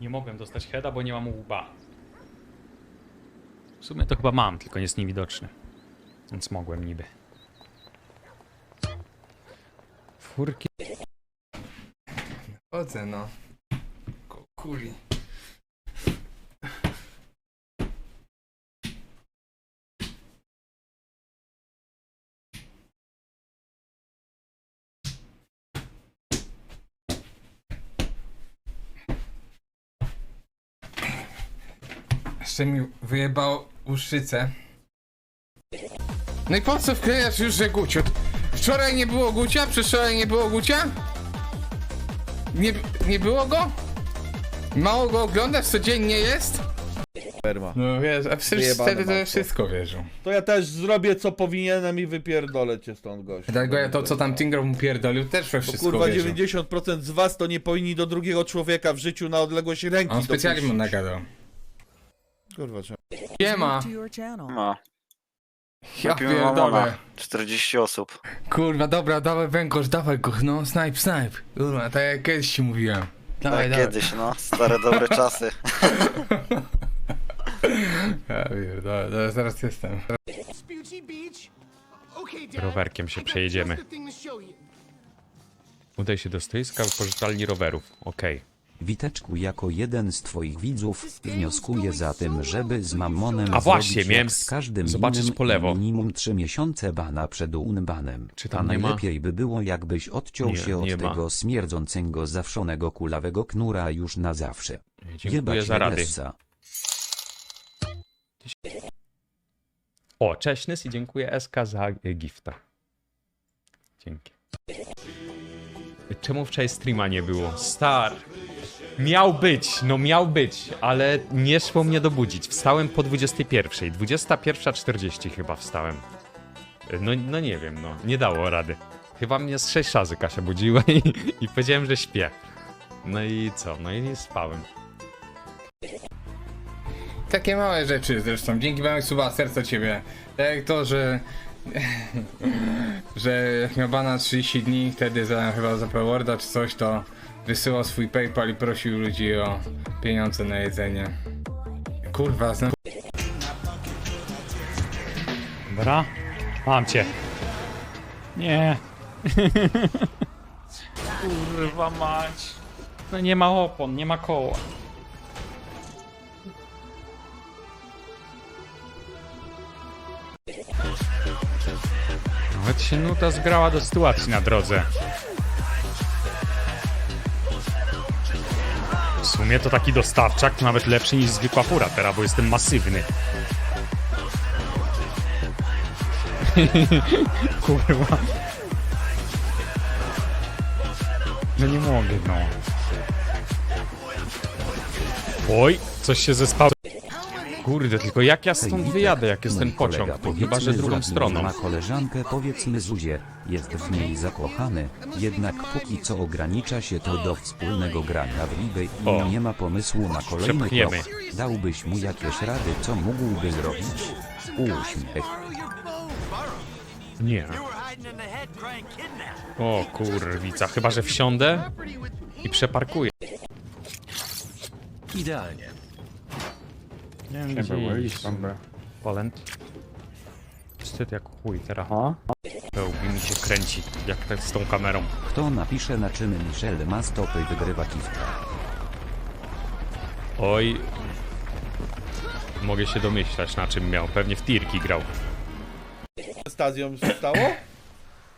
Nie mogłem dostać heada, bo nie mam łba. W sumie to chyba mam, tylko jest niewidoczny. Więc mogłem niby. Furki. Chodzę, no. Kuli. Jeszcze mi wyjebało łuszczycę. No i po co wklejasz już, że Gucio? Wczoraj nie było Gucia? Przedwczoraj nie było Gucia? Nie, nie było go? Mało go oglądasz, codziennie jest? Sperma. No wiesz, a przecież Wyjebane wtedy to matko. wszystko wierzą. To ja też zrobię co powinienem i wypierdolę cię stąd gość. Dlatego ja to, co tam Tingro mu pierdolił, też we Bo wszystko kurwa wierzą. 90% z was to nie powinni do drugiego człowieka w życiu na odległość ręki On specjalnie mu dopuścić. nagadał. Kurwa, czemu? Siema! to your channel. No, Ja pierdolę. mamona. 40 osób. Kurwa, dobra, dawaj węgorz, dawaj go, no, snipe, snipe. Kurwa, tak jak kiedyś ci mówiłem. Dawaj, Tak dawaj. kiedyś, no. Stare dobre czasy. Ja pierdolę, zaraz, zaraz jestem. Rowerkiem się przejedziemy. Udaj się do stoiska wypożyczalni rowerów. Okej. Witeczku, jako jeden z twoich widzów, wnioskuję za tym, żeby z Mammonem A właśnie, zrobić miałem jak z każdym zobaczyć innym po lewo. minimum 3 miesiące bana przed unbanem. Czy A tam nie ma? najlepiej by było, jakbyś odciął Nie, się od nie ma. tego śmierdzącego, zawszonego kulawego knura już na zawsze. Dziękuję Jebać za rady. Lessa. O, cześć Nys i dziękuję SK za y, gifta. Dzięki. Czemu wczoraj streama nie było? Star. Miał być, no miał być, ale nie szło mnie dobudzić. Wstałem po 21. 21.40 chyba wstałem. No, no nie wiem, no. Nie dało rady. Chyba mnie z 6 razy Kasia budziła i, i powiedziałem, że śpię. No i co? No i spałem. Takie małe rzeczy zresztą, dzięki małych suba serca ciebie. Tak to, że... że jak miał bana 30 dni, wtedy za, chyba za Peworda czy coś, to wysyłał swój Paypal i prosił ludzi o pieniądze na jedzenie. Kurwa, znam... Dobra. Mam cię. Nie. Kurwa mać. No nie ma opon, nie ma koła. Nawet się nuta zgrała do sytuacji na drodze. W sumie to taki dostawczak nawet lepszy niż zwykła fura teraz, bo jestem masywny. Kurwa. No nie mogę, no. Oj, coś się zespało. Kurde, tylko jak ja stąd Hej, wyjadę, jak jest no ten kolega, pociąg? To chyba, że powiedzmy, drugą stroną. Ma koleżankę, powiedzmy Zuzie, jest w niej zakochany, jednak póki co ogranicza się to do wspólnego grania w ligę i O. nie ma pomysłu na kolejny Przepchniemy. krok. Dałbyś mu jakieś rady, co mógłby zrobić? Uśmiech. Nie. O kurwica, chyba, że wsiądę i przeparkuję. Idealnie. Nie wiem, gdzie iść. Poland. Wstyd jak chuj teraz. Pełbi mi się kręci, jak tak z tą kamerą. Kto napisze na czym Michel ma stopy wygrywa kiwka? Oj. Mogę się domyślać na czym miał. Pewnie w tirki grał. Stazją się stało?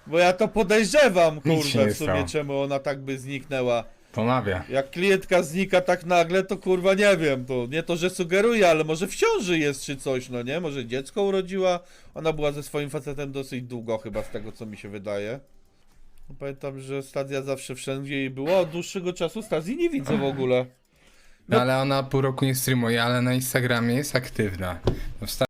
Bo ja to podejrzewam, kurwa, w sumie czemu ona tak by zniknęła. Pomawia. Jak klientka znika tak nagle, to kurwa nie wiem, to nie to, że sugeruje, ale może w ciąży jest czy coś, no nie? Może dziecko urodziła. Ona była ze swoim facetem dosyć długo chyba, z tego co mi się wydaje. No Pamiętam, że Stazja zawsze wszędzie jej było, od dłuższego czasu Stazji nie widzę w ogóle. No ale ona pół roku nie streamuje, ale na Instagramie jest aktywna. No wsta-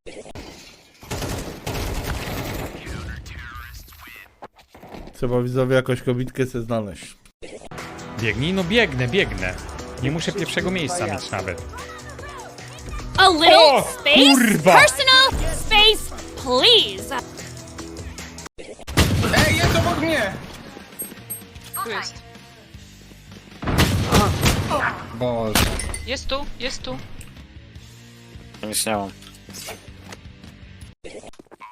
Trzeba widzowie jakąś kobitkę sobie znaleźć. Biegnij? No biegnę, biegnę. Nie muszę pierwszego miejsca mieć nawet. A little O, space? kurwa! Personal space, please. Ej, jest obok mnie! Boże. Jest tu, jest tu. Nic nie mam.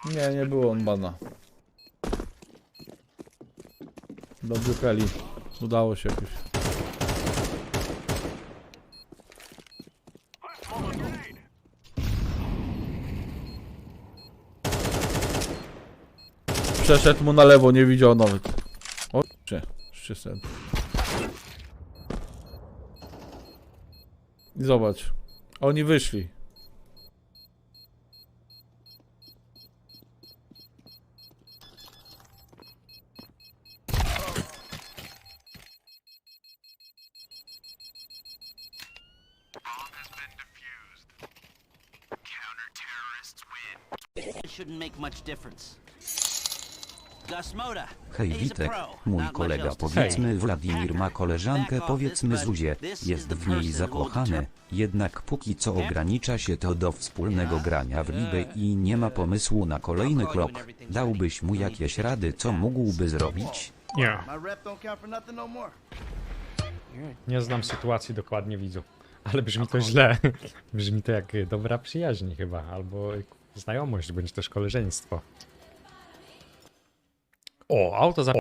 Nie, nie było on bana. Dobrze, Kelly. Udało się jakoś. Przeszedł mu na lewo, nie widział nawet. O. I zobacz. Oni wyszli. Hej Witek, mój kolega powiedzmy Wladimir ma koleżankę powiedzmy Zuzie, jest w niej zakochany, jednak póki co ogranicza się to do wspólnego grania w ligę i nie ma pomysłu na kolejny krok. Dałbyś mu jakieś rady co mógłby zrobić? Nie. No. Nie znam sytuacji dokładnie, widzu. Ale brzmi to źle. Brzmi to jak dobra przyjaźń chyba, albo znajomość, bądź też koleżeństwo. O, auto za...